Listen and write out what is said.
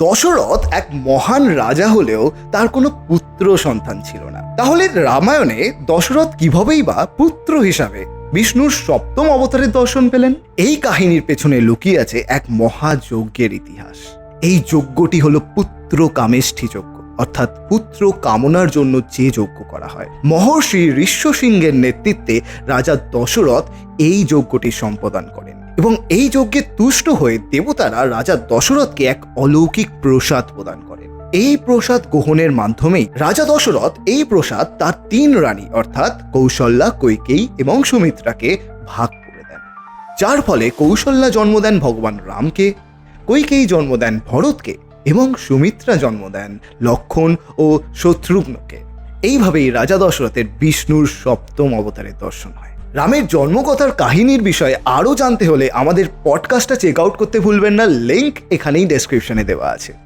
দশরথ এক মহান রাজা হলেও তার কোনো পুত্র সন্তান ছিল না। তাহলে রামায়ণে দশরথ কিভাবেই বা পুত্র হিসাবে বিষ্ণুর সপ্তম অবতারের দর্শন পেলেন? এই কাহিনীর পেছনে লুকিয়ে আছে এক মহাযজ্ঞের ইতিহাস। এই যজ্ঞটি হলো পুত্র কামেষ্ঠী যজ্ঞ, অর্থাৎ পুত্র কামনার জন্য যে যজ্ঞ করা হয়। মহর্ষি ঋষ্য সিংহের নেতৃত্বে রাজা দশরথ এই যজ্ঞটি সম্পাদন করেন। এবং এই যজ্ঞে তুষ্ট হয়ে দেবতারা রাজা দশরথকে এক অলৌকিক প্রসাদ প্রদান করেন এই প্রসাদ গ্রহণের মাধ্যমেই রাজা দশরথ এই প্রসাদ তার তিন রানী, অর্থাৎ কৌশল্যা, কৈকেয়ী এবং সুমিত্রাকে ভাগ করে দেন। যার ফলে কৌশল্যা জন্ম দেন ভগবান রামকে, কৈকেয়ী জন্ম দেন ভরতকে এবং সুমিত্রা জন্ম দেন লক্ষণ ও শত্রুঘ্নকে। এইভাবেই রাজা দশরথের বিষ্ণুর সপ্তম অবতারের দর্শন হয়। রামের জন্মকথার কাহিনীর বিষয়ে আরও জানতে হলে আমাদের পডকাস্টটা চেক আউট করতে ভুলবেন না। লিঙ্ক এখানেই ডেসক্রিপশনে দেওয়া আছে।